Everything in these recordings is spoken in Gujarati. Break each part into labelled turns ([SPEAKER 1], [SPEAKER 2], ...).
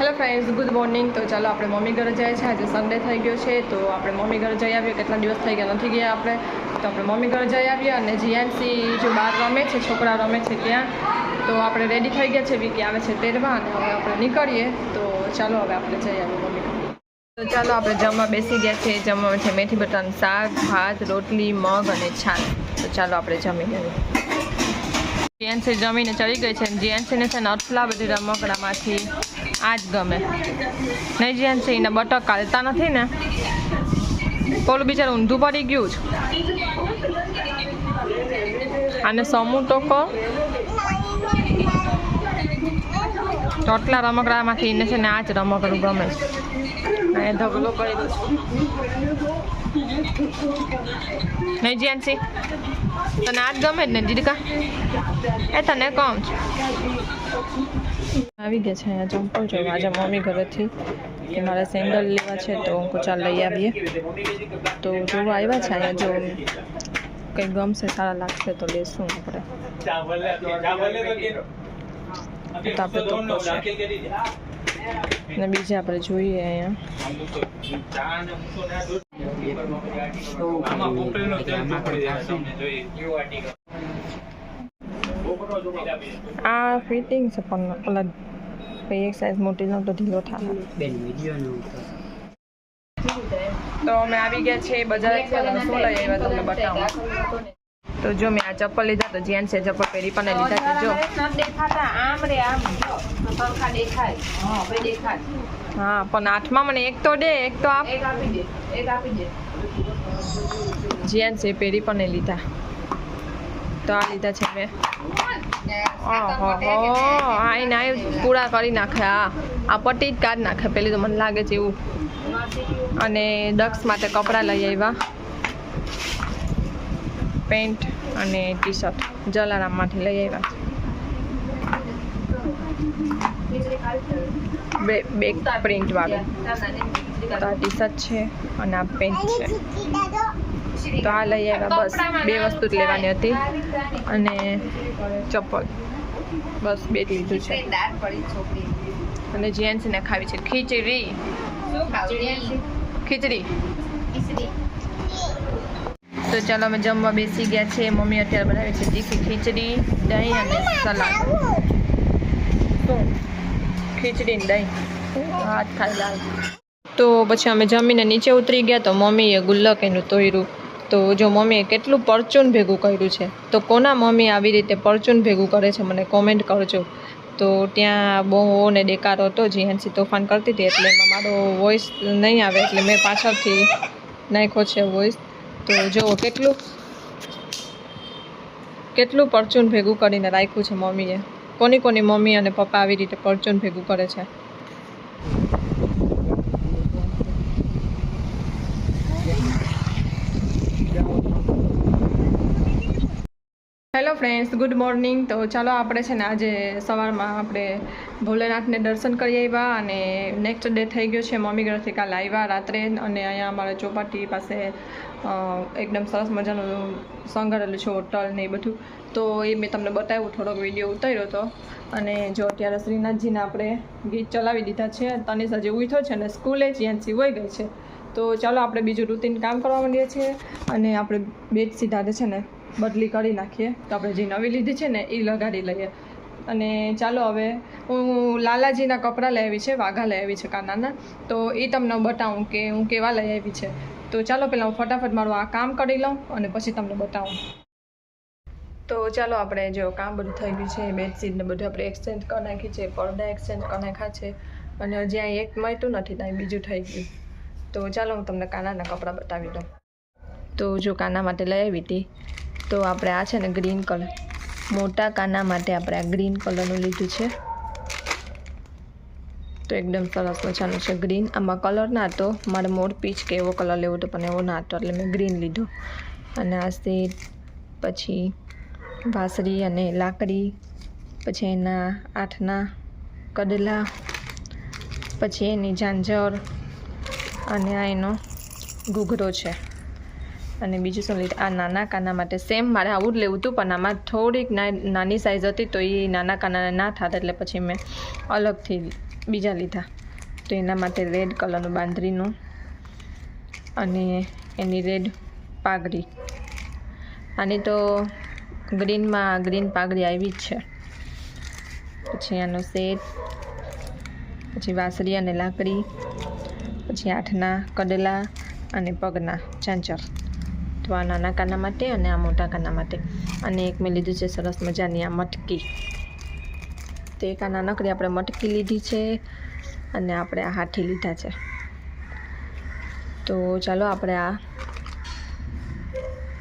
[SPEAKER 1] હેલો ફ્રેન્ડ્સ ગુડ મોર્નિંગ તો ચાલો આપણે મમ્મી ઘરે જાય છે આજે સન્ડે થઈ ગયો છે, તો આપણે મમ્મી ઘરે જઈ આવીએ. કેટલા દિવસ થઈ ગયા, નથી ગયા આપણે. તો આપણે મમ્મી ઘરે જઈ આવીએ અને જીએનસી જો બહાર રમે છે, છોકરા રમે છે ત્યાં. તો આપણે રેડી થઈ ગયા છે, વીકી આવે છે તેરવા અને હવે આપણે નીકળીએ. તો ચાલો હવે આપણે જઈ આવીએ મમ્મી તો ચાલો આપણે જમવા બેસી ગયા છે જમવામાં છે મેથી બટાનું શાક, ભાત, રોટલી, મગ અને છાલ. તો ચાલો આપણે જમી લઈએ. જીએનસી જમીને ચડી ગઈ છે જીએનસીને છે ને અટલા બધી રમકડામાંથી. આ જ ગમે. નહીં જીએનસી એને બટક કાઢતા નથી ને. પેલું બિચારું ઊંધું પડી ગયું છે આને સમૂહ તો આટલા રમકડામાંથી એને છે ને આ જ રમકડું ગમે. છે કરી દઉં કરેલો છે. નહીં જીએનસી તને આ જ ગમે જ ને દીદકા? એ તને કહું છું. આવી ગયા છે અહીંયા ચંપલ જોવા. આજે મમ્મી ઘરેથી કે મારે સેન્ડલ લેવા છે તો હું ચાલ લઈ આવીએ. તો જોવા આવ્યા છે અહીંયા. જો કંઈ ગમશે સારા લાગશે તો લેશું આપણે. તો આપણે તો ને બીજા આપણે જોઈએ અહીંયા. આ ફિટિંગ છે પણ ઓલા એક સાઈઝ મોટી તો ઢીલો થાય. તો અમે આવી ગયા છે બજાર. અને શું લઈ આવ્યા તમને બતાવું? તો જો મેં આ ચપ્પલ લીધા તો જેન્ટ્સ ચપ્પલ પહેરી પણ લીધા છે જો. હા પણ આઠમાં મને એક તો દે એક તો આપ. જેન્ટ્સ પહેરી પણ લીધા. તો આ લીધા છે મેં ઓહો આઈને આ પૂરા કરી નાખે આ આ પટ્ટી જ કાઢી નાખે પેલી તો મને લાગે છે એવું. અને ડક્સ માટે કપડાં લઈ આવ્યા. પેન્ટ અને ટી શર્ટ જલારામમાંથી લઈ આવ્યા બે બેક પ્રિન્ટવાળું તો આ ટી શર્ટ છે અને આ પેન્ટ છે. તો આ લઈ આવ્યા બસ. બે વસ્તુ જ લેવાની હતી. અને ચપ્પલ. બસ બે જ લીધું છે. અને જેન્ટ્સને ખાવી છે ખીચડી. ખીચડી. તો ચાલો અમે જમવા બેસી ગયા છે. મમ્મી અત્યારે બનાવે છે તીખી ખીચડી દહીં અને સલાડ. શું? ખીચડી ને દહીં. હાથ ખાઈ લાલ. તો પછી અમે જમીને નીચે ઉતરી ગયા તો મમ્મીએ ગુલ્લક એનું તોયરું. તો જો મમ્મીએ કેટલું પરચૂન ભેગું કર્યું છે તો કોના મમ્મી આવી રીતે પરચૂન ભેગું કરે છે મને કોમેન્ટ કરજો. તો ત્યાં બહુ ને દેકારો હતો જીએનસી તોફાન કરતી હતી એટલે એમાં મારો વોઇસ નહીં આવે એટલે મેં પાછળથી નાખ્યો છે વોઇસ તો જુઓ, કેટલું કેટલું પરચૂન ભેગું કરીને રાખ્યું છે મમ્મીએ? કોની કોની મમ્મી અને પપ્પા આવી રીતે પરચૂન ભેગું કરે છે? હેલો ફ્રેન્ડ્સ ગુડ મોર્નિંગ તો ચાલો આપણે છે ને આજે સવારમાં આપણે ભોલેનાથને દર્શન કરી આવ્યા અને નેક્સ્ટ ડે થઈ ગયો છે. મમ્મી ઘરેથી કાલ આવ્યા રાત્રે અને અહીંયા અમારા ચોપાટી પાસે એકદમ સરસ મજાનું સંગારેલું છે હોટલ ને એ બધું. તો એ મેં તમને બતાવ્યું, થોડોક વીડિયો ઉતાર્યો હતો અને જો અત્યારે શ્રીનાથજીને આપણે ગીત ચલાવી દીધા છે તનિષ હજી ઉઠો છે અને સ્કૂલે જ યાન્સી વહી ગઈ છે. તો ચાલો આપણે બીજું રૂટીન કામ કરવા માંડીએ છીએ અને આપણે બેડ સીધા છે ને બદલી કરી નાખીએ. તો આપણે જે નવી લીધી છે ને, એ લગાડી લઈએ. અને ચાલો હવે, હું લાલાજીના કપડાં લઈ આવી છે, વાઘા લઈ આવી છે કાનાના. તો એ તમને બતાવું કે હું કેવા લઈ આવી છે. તો ચાલો પહેલાં હું ફટાફટ મારું આ કામ કરી લઉં અને પછી તમને બતાવું. તો ચાલો આપણે જો કામ બધું થઈ ગયું છે બેડશીટને બધું આપણે એક્સચેન્જ કરી નાખી છે, પડદા એક્સચેન્જ કરી નાખ્યા છે. અને હજી અહીં એક મળતું નથી ત્યાં બીજું થઈ ગયું. તો ચાલો હું તમને કાનાના કપડાં બતાવી દઉં. તો જો કાના માટે લઈ આવી હતી. તો આપણે આ છે ને ગ્રીન કલર મોટા કાના માટે આપણે આ ગ્રીન કલરનું લીધું છે. તો એકદમ સરસ મજાનું છે ગ્રીન આમાં કલર ના હતો મારે મોર પીચ કે એવો કલર લેવો હતો પણ એવો ના હતો, એટલે મેં ગ્રીન લીધો. અને આ સેટ પછી વાસરી અને લાકડી, પછી એના આઠના કડલા, પછી એની ઝાંઝર, અને આ એનો ઘૂઘરો છે. અને બીજું શું લીધું આ નાના કાના માટે સેમ મારે આવું જ લેવું હતું, પણ આમાં થોડીક નાની સાઇઝ હતી તો એ નાના કાનાને ના થાત, એટલે પછી મેં અલગથી બીજા લીધા. તો એના માટે રેડ કલરનું બાંધરીનું અને એની રેડ પાઘડી. આની તો ગ્રીનમાં ગ્રીન પાઘડી આવી જ છે. પછી આનો સેટ પછી વાસરી અને લાકડી, પછી આઠના કડલા અને પગના ચાંચર. તો આ નાના કાના માટે અને આ મોટા કાના માટે. અને એક મેં લીધું છે સરસ મજાની આ મટકી. તો એક આ નાનકડી આપણે મટકી લીધી છે અને આપણે આ હાથી લીધા છે. તો ચાલો આપણે આ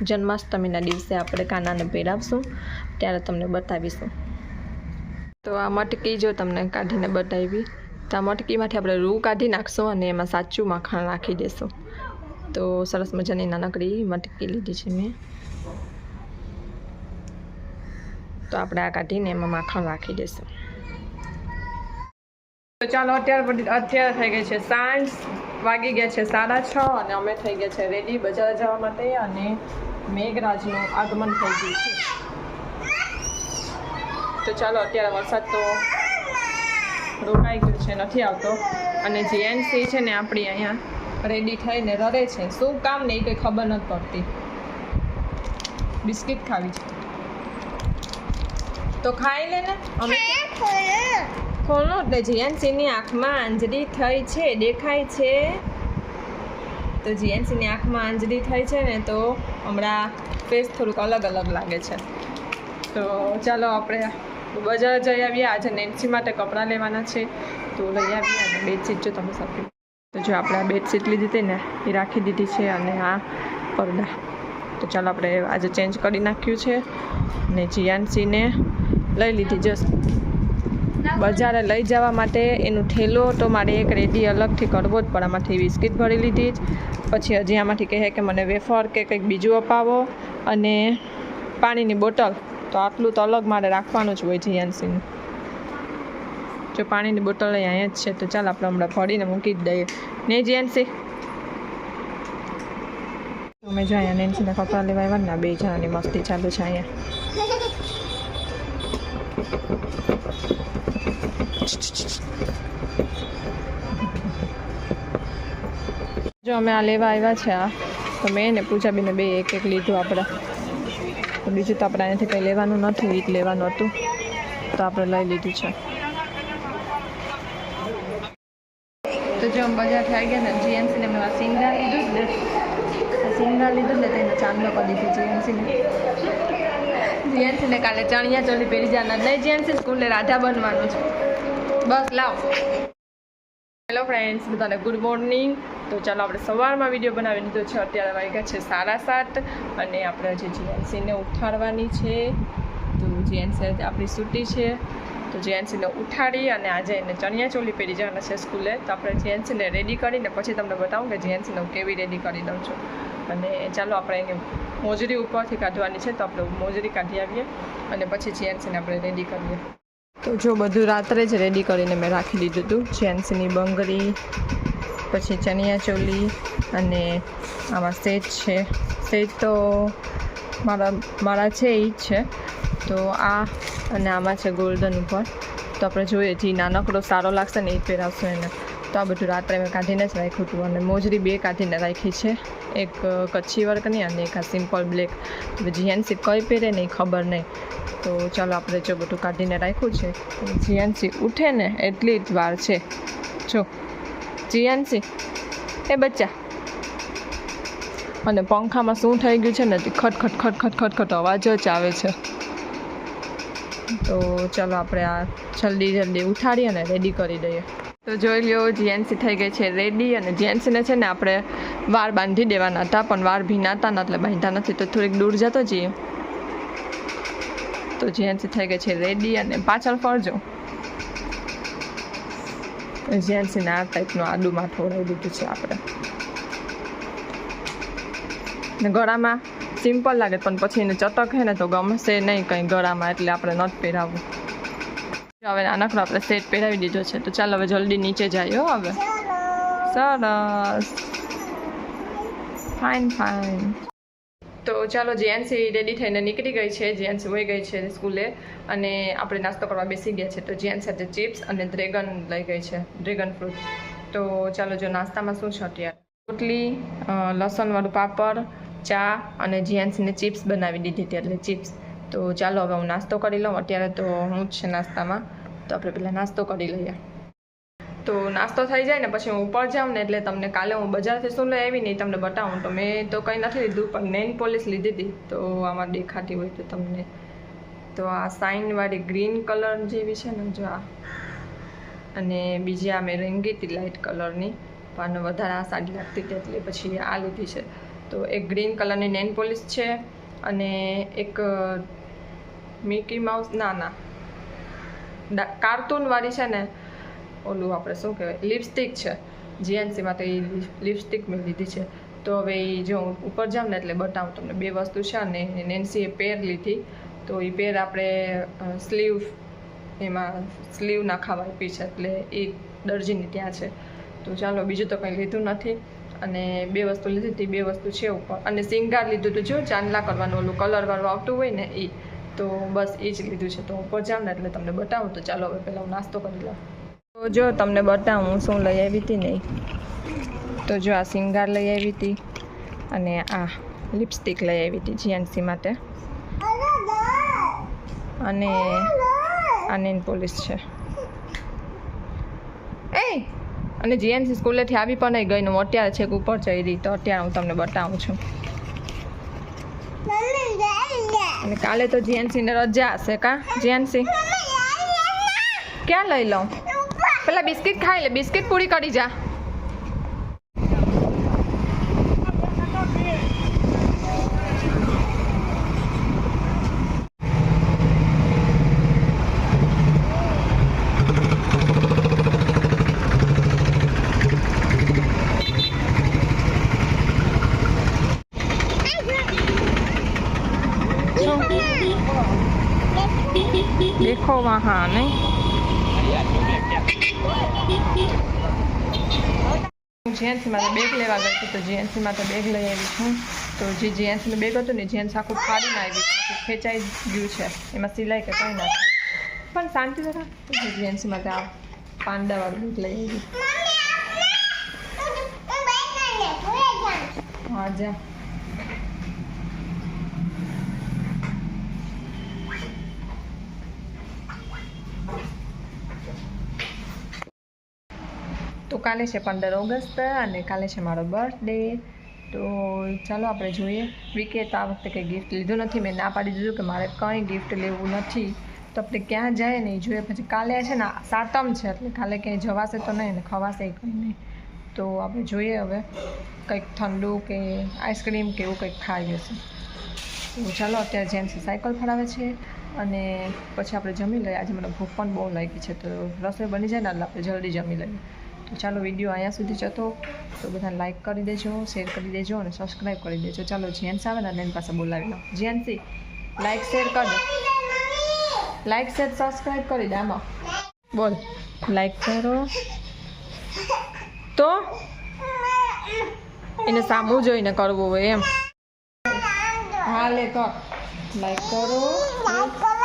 [SPEAKER 1] જન્માષ્ટમીના દિવસે આપણે કાનાને પહેરાવશું, ત્યારે તમને બતાવીશું. તો આ મટકી જો તમને કાઢીને બતાવી, તો આ મટકીમાંથી આપણે રૂ કાઢી નાખશું અને એમાં સાચું માખણ નાખી દેશું. તો સરસ મજાની નાનકડી મટકી લીધી છે મેં. તો આપણે આ કાઢીને એમાં માખણ રાખી દઈશું. તો ચાલો અત્યારે અત્યારે થઈ ગઈ છે સાંજ, વાગી ગયા છે સાડા છ અને અમે થઈ ગયા છે રેડી બજાર જવા માટે અને મેઘરાજનું આગમન થઈ ગયું છે. તો ચાલો અત્યારે વરસાદ તો રોકાઈ ગયો છે, નથી આવતો. અને જીએનસી છે ને આપણી અહીંયા રેડી થઈને રડે છે. શું કામ ને એ કંઈ ખબર નથી પડતી. બિસ્કિટ ખાવી છે. તો ખાઈ લે ને. અમે ખોલો. એટલે જીએનસીની આંખમાં આંજળી થઈ છે. દેખાય છે. તો જીએનસીની આંખમાં આંજળી થઈ છે ને તો હમણાં ફેસ થોડુંક અલગ અલગ લાગે છે. તો ચાલો આપણે બજાર જઈ આવીએ. આજે નેન્સી માટે કપડાં લેવાના છે. તો લઈ આવીએ અને બેડશીટ જો તમે સાથે. તો જો આપણે આ બેડશીટ લીધી હતી ને, એ રાખી દીધી છે અને આ પડદા તો ચાલો આપણે આજે ચેન્જ કરી નાખ્યું છે ને જીયાનસીને લઈ લીધી. જસ્ટ બજારે લઈ જવા માટે એનું ઠેલો તો મારે એક રેડી અલગથી કરવો જ પણ આમાંથી બિસ્કિટ ભરી લીધી જ. પછી હજી આમાંથી કહે કે મને વેફર કે કંઈક બીજું અપાવો અને પાણીની બોટલ. તો આટલું તો અલગ મારે રાખવાનું જ હોય જીયાનસીનું જો પાણીની બોટલ અહીંયા જ છે, તો ચાલ આપણે હમણાં ભરીને મૂકી જ દઈએ. ને જીયાનસી અમે જો અહીંયા નેન્સીના કપડાં લેવા આવ્યા ને બે જણાની મસ્તી ચાલુ છે અહીંયા. જો અમે આ લેવા આવ્યા છે આ, તો મેં ને પૂજાબીને બે એક એક લીધું આપણે. બીજું તો આપણે અહીંયાથી કંઈ લેવાનું નથી એ લેવાનું હતું. તો આપણે લઈ લીધું છે. તો જો અમે બજારથી આવી ગયા ને જીએમસીને મેં આ સિંગડા લીધું ને. આ સિંગડા લીધું ને તેનો ચાંદલો કરી દીધું જીએમસીને જીએમસીને કાલે ચણિયા ચોલી પહેરી જવાના નહીં જીએમસી સ્કૂલે રાધા બનવાનું છે. બસ, લાવ. હેલો ફ્રેન્ડ્સ બધાને ગુડ મોર્નિંગ તો ચાલો આપણે સવારમાં વીડિયો બનાવી લીધો છે. અત્યારે વાગ્યા છે સાડા સાત અને આપણે જે જીએનસીને ઉઠાડવાની છે, તો જીએનસી આપણી સૂટી છે. તો જીએનસીને ઉઠાડી અને આજે એને ચણિયા ચોલી પહેરી જવાના છે સ્કૂલે. તો આપણે જીએનસીને રેડી કરીને પછી તમને બતાવું કે જીએનસીને હું કેવી રેડી કરી દઉં છું. અને ચાલો આપણે એને મોજરી ઉપરથી કાઢવાની છે તો આપણે મોજરી કાઢી આવીએ અને પછી જીએનસીને આપણે રેડી કરીએ. તો જો બધું રાત્રે જ રેડી કરીને મેં રાખી દીધું હતું. જીએનસીની બંગડી, પછી ચણિયા ચોલી અને આમાં સેજ છે. સેજ તો મારા મારા છે એ જ છે. તો આ અને આમાં છે ગોલ્ડન ઉપર. તો આપણે જોઈએ જે નાનકડો સારો લાગશે ને એ જ પહેરાવશું એને. તો આ બધું રાત્રે મેં કાઢીને જ રાખ્યું હતું અને મોજરી બે કાઢીને રાખી છે. એક કચ્છી વર્કની અને એક આ સિમ્પલ બ્લેક જીએનસી કઈ પહેરે નહીં ખબર નહીં. તો ચાલો આપણે જો બધું કાઢીને રાખ્યું છે. જીએનસી ઉઠે ને એટલી જ વાર છે. જો, જીએનસી. એ બચ્ચા અને પંખામાં શું થઈ ગયું છે ને ખટ ખટ ખટ ખટ ખટ ખટ અવાજ જ આવે છે. તો ચાલો આપણે આ જલ્દી જલ્દી ઉઠાડી અને રેડી કરી દઈએ. તો જોઈ લ્યો જીએનસી થઈ ગઈ છે રેડી અને જીએનસીને છે ને આપણે વાર બાંધી દેવાના હતા, પણ વાર ભીનાતા ને, એટલે બાંધતા નથી, તો થોડીક દૂર જતો જઈએ. તો જીએનસી થઈ ગઈ છે રેડી અને પાછળ ફરજો. જીએનસીને આ ટાઈપનું આડું માથું ઓળાવી દીધું છે આપણે. ને ગળામાં સિમ્પલ લાગે, પણ પછી એને ચટક હે ને તો ગમશે નહીં કંઈ ગળામાં, એટલે આપણે નથી પહેરાવવું. હવે નાનકડો આપણે સેટ પહેરાવી દીધો છે, તો ચાલો હવે જલ્દી નીચે જઈએ હવે. સરસ. ફાઇન ફાઇન તો ચાલો જેન્સી રેડી થઈને નીકળી ગઈ છે જેન્સી હોઈ ગઈ છે સ્કૂલે, અને આપણે નાસ્તો કરવા બેસી ગયા છે, તો જેન્સ સાથે ચિપ્સ અને ડ્રેગન લઈ ગઈ છે, ડ્રેગન ફ્રૂટ. તો ચાલો જો નાસ્તામાં શું છે અત્યારે? રોટલી લસણવાળું પાપડ ચા અને જેન્સને ચિપ્સ બનાવી દીધી હતી, એટલે ચિપ્સ. તો ચાલો હવે હું નાસ્તો કરી લઉં. અત્યારે તો હું જ છે નાસ્તામાં. તો આપણે પહેલાં નાસ્તો કરી લઈએ. તો નાસ્તો થઈ જાય ને પછી હું ઉપર જાઉં ને એટલે તમને કાલે હું બજારથી શું લઈ આવી ને તમને બતાવું. તો મેં તો કંઈ નથી લીધું, પણ નેન પોલિશ લીધી હતી. તો આમાં દેખાતી હોય તો તમને. તો આ સાઇનવાળી ગ્રીન કલર જેવી છે ને, જો આ. અને બીજી આ મેં હતી લાઇટ કલરની. પણ વધારે આ સાડી લાગતી હતી, એટલે પછી આ લીધી છે. તો એક ગ્રીન કલરની નેન પોલિશ છે અને એક મિકી માઉસ, ના ના. કાર્ટૂનવાળી છે ને, ઓલું આપણે શું કહેવાય, લિપસ્ટિક છે. જીએનસીમાં તો એ લિપસ્ટિક મેં લીધી છે. તો હવે એ જો હું ઉપર જાઉં ને એટલે બતાવું તમને. બે વસ્તુ છે અને નેન્સીએ પેર લીધી. તો એ પેર આપણે સ્લીવ, એમાં સ્લીવ નાખાવા આપી છે એટલે એ દરજીની ત્યાં છે. તો ચાલો બીજું તો કંઈ લીધું નથી. અને બે વસ્તુ લીધી હતી, બે વસ્તુ છે ઉપર. અને સિંગાર લીધું હતું, જો ચાંદલા કરવાનું, ઓલું કલરવાળું આવતું હોય ને એ તો બસ એ જ લીધું છે. તો ઉપર જાઉં ને એટલે તમને બતાવું. તો ચાલો હવે પહેલાં હું નાસ્તો કરી લઉં. તો જો તમને બતાવું, હું શું લઈ આવી હતી ને તો જો આ સિંગાર લઈ આવી હતી અને આ લિપસ્ટિક લઈ આવી હતી જીએનસી માટે. અને આ નેન પોલિશ છે એ અને જીએનસી સ્કૂલેથી આવી પણ નહીં ગઈ. હું અત્યારે છેક ઉપર જઈ રહી. તો અત્યારે હું તમને બતાવું છું. અને કાલે તો જીએનસીને રજા હશે કા? જીએનસી? ક્યાં લઈ લઉં? પેલા બિસ્કિટ ખાઈ લે. બિસ્કિટ પૂરી કરી જા. દેખો વહાં નહીં હું જીએનસી માટે બેગ લેવા ગઈ હતી તો જીએનસી માટે બેગ લઈ આવી. છું તો જે જીએનસીનું બેગ હતું ને જીએનસી આખું ફાડીને આવી ખેંચાઈ ગયું છે. એમાં સિલાઈ કે કંઈ નથી પણ શાંતિ જરા તો જે જીએનસી માટે આ પાંડાવાળું બેગ લઈ આવી હા, જા. કાલે છે પંદર ઓગસ્ટ અને કાલે છે મારો બર્થડે તો ચાલો આપણે જોઈએ. વિકે આ વખતે કંઈ ગિફ્ટ લીધું નથી. મેં ના પાડી દીધું કે મારે કંઈ ગિફ્ટ લેવું નથી. તો આપણે ક્યાં જાય નહીં જોઈએ. પછી કાલે છે ને સાતમ છે, એટલે કાલે ક્યાંય જવાશે તો નહીં ને ખવાશે કંઈ નહીં. તો આપણે જોઈએ હવે કંઈક ઠંડુ કે આઈસ્ક્રીમ કે એવું કંઈક ખાઈ હશે. તો ચાલો અત્યારે જેન્ટ્સ સાયકલ ફરાવે છે અને પછી આપણે જમી લઈએ. આજે મને ભૂખ પણ બહુ લાગી છે. તો રસોઈ બની જાય ને એટલે આપણે જલ્દી જમી લઈએ. ચાલો વીડિયો અહીંયા સુધી જતો. તો બધા લાઈક કરી દેજો શેર કરી દેજો અને સબસ્ક્રાઈબ કરી દેજો. ચાલો જેન્ટ્સ આવે ને એની પાસે બોલાવી લો જેન્સી લાઈક શેર કરી લાઈક શેર સબસ્ક્રાઈબ કરી દે આમાં. બોલ. લાઈક કરો. તો? એને સામું જોઈને કરવું હોય એમ. હા લે કર. લાઈક કરો.